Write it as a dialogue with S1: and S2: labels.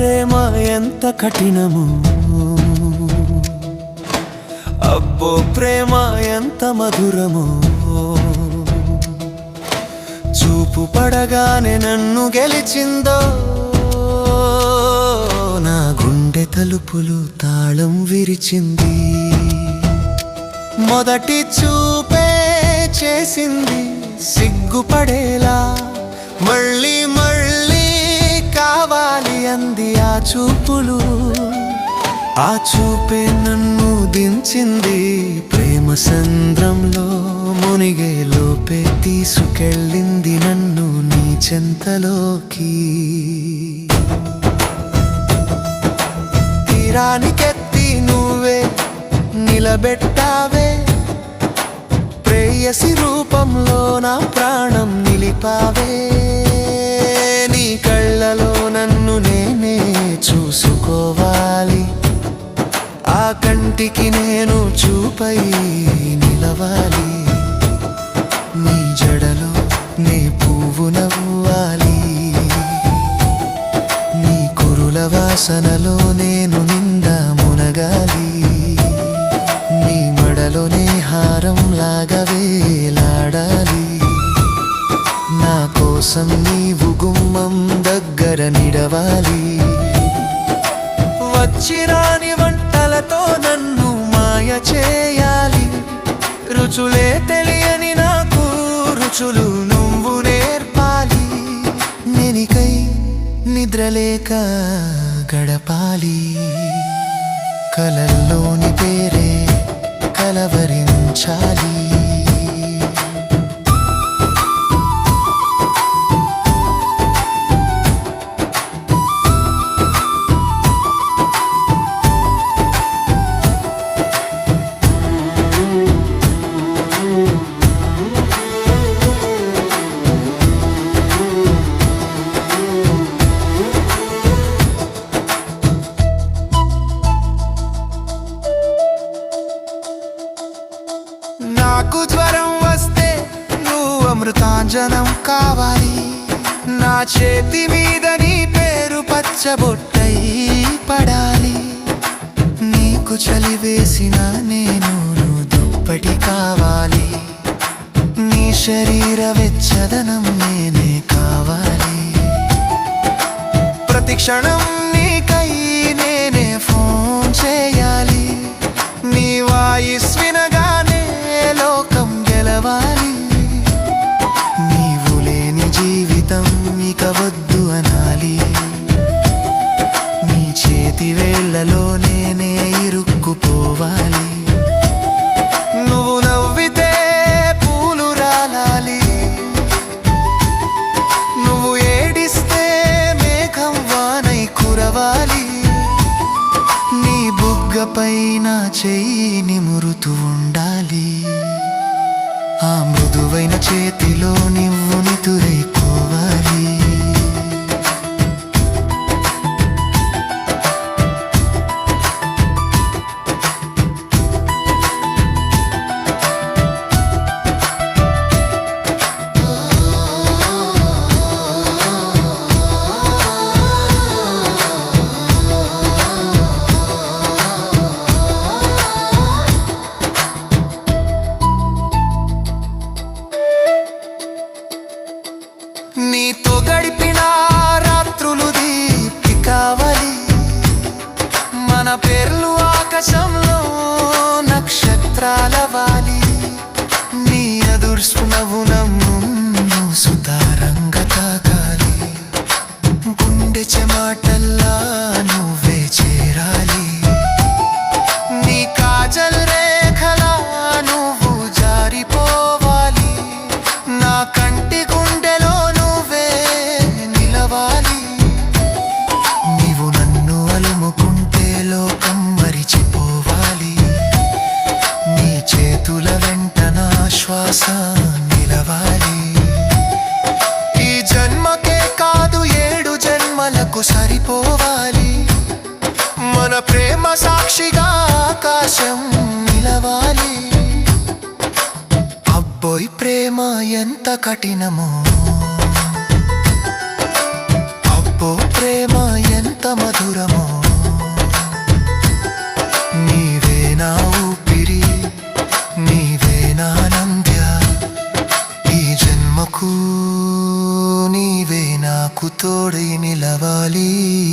S1: ప్రేమ ఎంత కఠినము. అబ్బో ప్రేమ ఎంత మధురము. చూపు పడగానే నన్ను గెలిచిందో. నా గుండె తలుపులు తాళం విరిచింది. మొదటి చూపే చేసింది సిగ్గుపడేలా మళ్ళీ చూపులు. ఆ చూపే నన్ను దించింది ప్రేమ సంద్రంలో మునిగే లోపే తీసుకెళ్ళింది నన్ను నీ చెంతలోకి. తీరానికెత్తి నువ్వే నిలబెట్టావే. ప్రేయసి రూపంలో నా ప్రాణం నిలిపావే. పై నిలవాలి. నీ జడలో నీ పువ్వు నవ్వాలి. నీ కురుల వాసనలో నేను నింద మునగాలి. నీ మడలోనే హారం లాగా వేలాడాలి. నా కోసం నీవు గుమ్మం దగ్గర నిడవాలి. వచ్చిరాని వంటలతో నన్ను మాయ చేయాలి. రుచులే తెలియని నాకు రుచులు నువ్వు నేర్పాలి. నేనికై నిద్రలేక గడపాలి. కలల్లోని పేరే కలవరించాలి. అమృతాంజనం కావాలి. నా చేతి మీద నీ పేరు పచ్చబొట్టై పడాలి. నీకు చలి వేసిన నేను దుప్పటి కావాలి. నీ శరీర వెచ్చదనం నేనే కావాలి. ప్రతి క్షణం వద్దు అనాలి. నీ చేతి వేళ్ళలో నేనే ఇరుక్కుపోవాలి. నువ్వు నవ్వితే పూలు రాలాలి. నువ్వు ఏడిస్తే మేఘం వానై కురవాలి. నీ బుగ్గపైన చెయ్యి నిమురుతూ ఉండాలి. ఆ మృదువైన చేతిలో నువ్వు నితురై గుండె చెమాటల్లా నువ్వే చేరాలి. నీ కాజల్ రేఖలా నువ్వు జారిపోవాలి. నా కంటి గుండెలో నువ్వే నిలవాలి. నీవు నన్ను అలుముకుంటే లోకం మరిచిపోవాలి. నీ చేతుల వెంట నా శ్వాస సాక్షిగా ఆకాశం నిలవాలి. అబ్బోయ్ ప్రేమ ఎంత కఠినమో. అబ్బో ప్రేమ ఎంత మధురమో. నీవే నా ఊపిరి నీవే నంద్య. ఈ జన్మకు నీవే తోడై నిలవాలి.